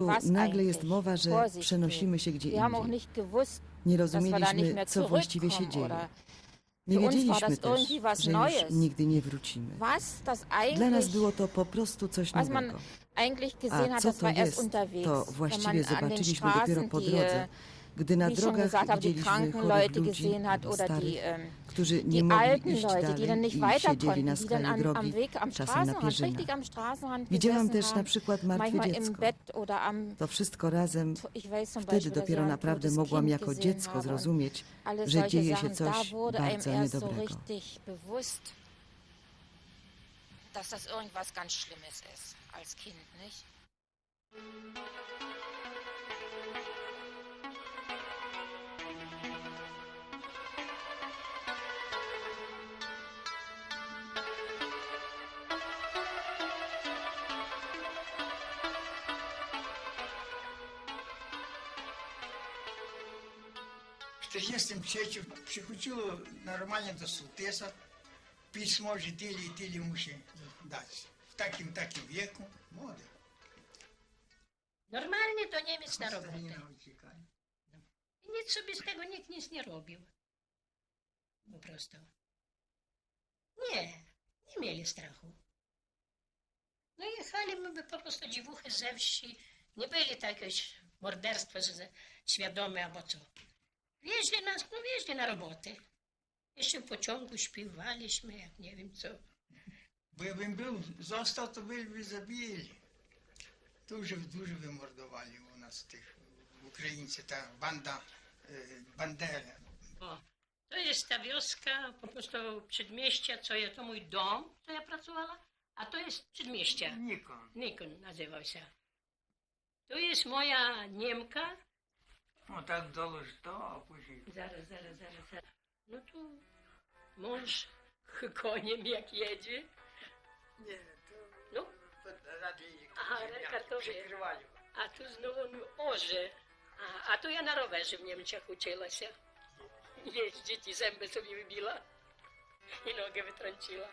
was nagle jest mowa, że przenosimy się gdzie indziej. Nie rozumieliśmy, co właściwie się dzieje. Nie wiedzieliśmy też, że już nigdy nie wrócimy. Dla nas było to po prostu coś nowego. A co to jest, to właściwie zobaczyliśmy dopiero po drodze, gdy na drogach widzieliśmy chorych ludzi albo starych, którzy nie mogli iść dalej i siedzieli na skraju drogi, czasem na pierzynach. Widziałam też na przykład martwe dziecko. To wszystko razem Wtedy dopiero naprawdę mogłam jako dziecko zrozumieć, że dzieje się coś bardzo niedobrego. dass das irgendwas ganz Schlimmes ist als Kind, nicht? В 1933 приходило нормально до Султеса, письмо жителі і тілі мусі дати. В таким таким віку, моди. Normalnie to Niemiec na robotę. Старина утікає. I nic sobie z tego nikt nic nie robił. Po prostu. Nie, nie mieli strachu. No jechali my po prostu dziewuchy ze wsi. Nie byli takie morderstwa że świadome albo co. Wieźli nas, no wieźli na roboty. Jeszcze w pociągu śpiewaliśmy, jak nie wiem co. Bo jakbym był, został, to byśmy zabili. Dużo, dużo wymordowali u nas tych Ukraińcy, ta banda, y, bandera. O, to jest ta wioska, po prostu przedmieścia, co ja, to mój dom, co ja pracowała, a to jest przedmieścia. Nikon. Nikon nazywał się. To jest moja Niemka, no tak dołóż to, a później... Zaraz, zaraz, zaraz, zaraz. No tu mąż koniem jak jedzie. Nie, to... No? Aha. A tu znowu orze. A, a to ja na rowerze w Niemczech uczyła się jeździć i zęby sobie wybiła i nogę wytrąciła.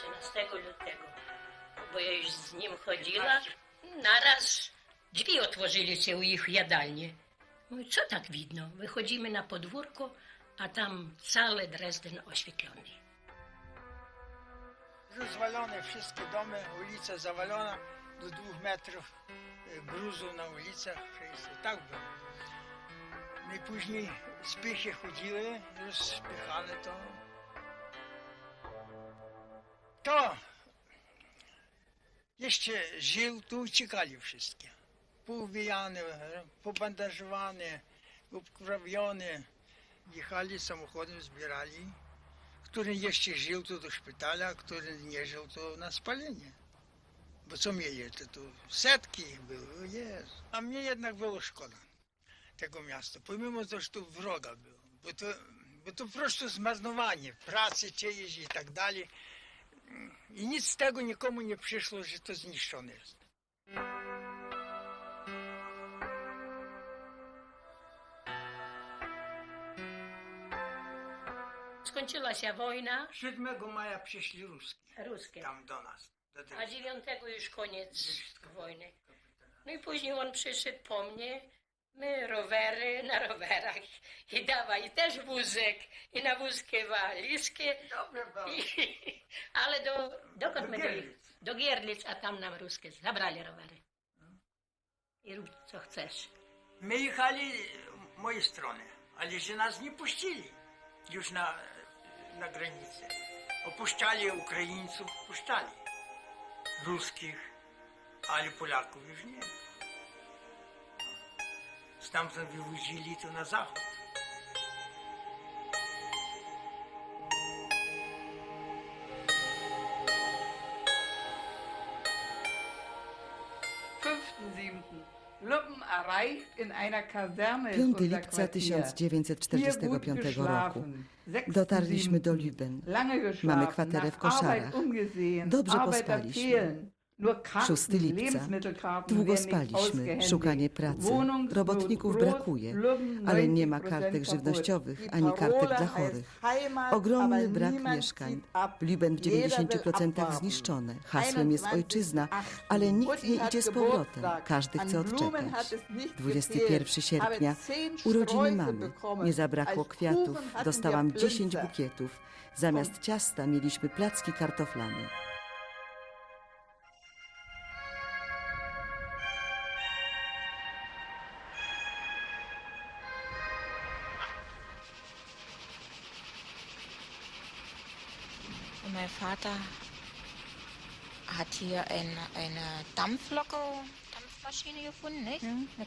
13 lutego, bo ja już z nim chodziła. Naraz drzwi otworzyli się u ich jadalni. Mówię, co tak widno? Wychodzimy na podwórko, a tam cały Dresden oświetlony. Rozwalone wszystkie domy, ulica zawalona do dwóch metrów e, gruzu na ulicach. Tak było. No i później spychy chodziły, rozpychane to. То jeszcze żył, to uciekali wszystkie. Poubijane, pobandażowane, obkrawione. Jechali samochodem, zbierali. Który jeszcze żył, to do szpitala, a który nie żył, to na spalenie. Bo co mieli, to, to setki ich było, jest. A mnie jednak było szkoda tego miasta, pomimo to, że to wroga było. Bo to, bo to po prostu zmarnowanie pracy czyjejś i tak dalej. I nic z tego nikomu nie przyszło, że to zniszczone jest. Skończyła się wojna 7 maja przyszli Ruskie ruskie, tam do nas. Do a Dresden. dziewiątego już koniec wojny. No i później on przyszedł po mnie, my rowery na rowerach i dawaj też wózek i na wózkie walizkie. Dobre było. I, ale do, dokąd Do my byli? Gierlic. Do Gierlic, a tam nam ruskie zabrali rowery. I rób co chcesz. My jechali w mojej strony, ale że nas nie puścili już na, na granicę. Opuszczali Ukraińców, puszczali. Ruskich, ale Polaków już nie. Stamtąd wywozili to na zachód. Fünften, siebten. Luppen Sklaverei in einer Kaserne ist 5 unser lipca Quartier. Hier gut 1945 roku. Dotarliśmy do. Lüben. Mamy kwaterę w koszarach. Dobrze pospaliśmy. Fehlen. Nur Karten, 6 lipca. Długo spaliśmy, szukanie pracy. Robotników brakuje, ale nie 90% ma kartek żywnościowych ani kartek dla chorych. Ogromny brak mieszkań. Lüben w Jeder will 90% abwarten. zniszczone. Hasłem jest 21.8. ojczyzna, ale nikt nie idzie z powrotem. Każdy chce odczekać. es nicht 21 gefehlt. sierpnia, urodziny mamy. Nie zabrakło kwiatów, dostałam wir 10 Plünce. bukietów. Zamiast ciasta mieliśmy placki kartoflane. Und mein Vater hat hier ein, eine Dampflocke, Dampfmaschine gefunden, nicht? Eine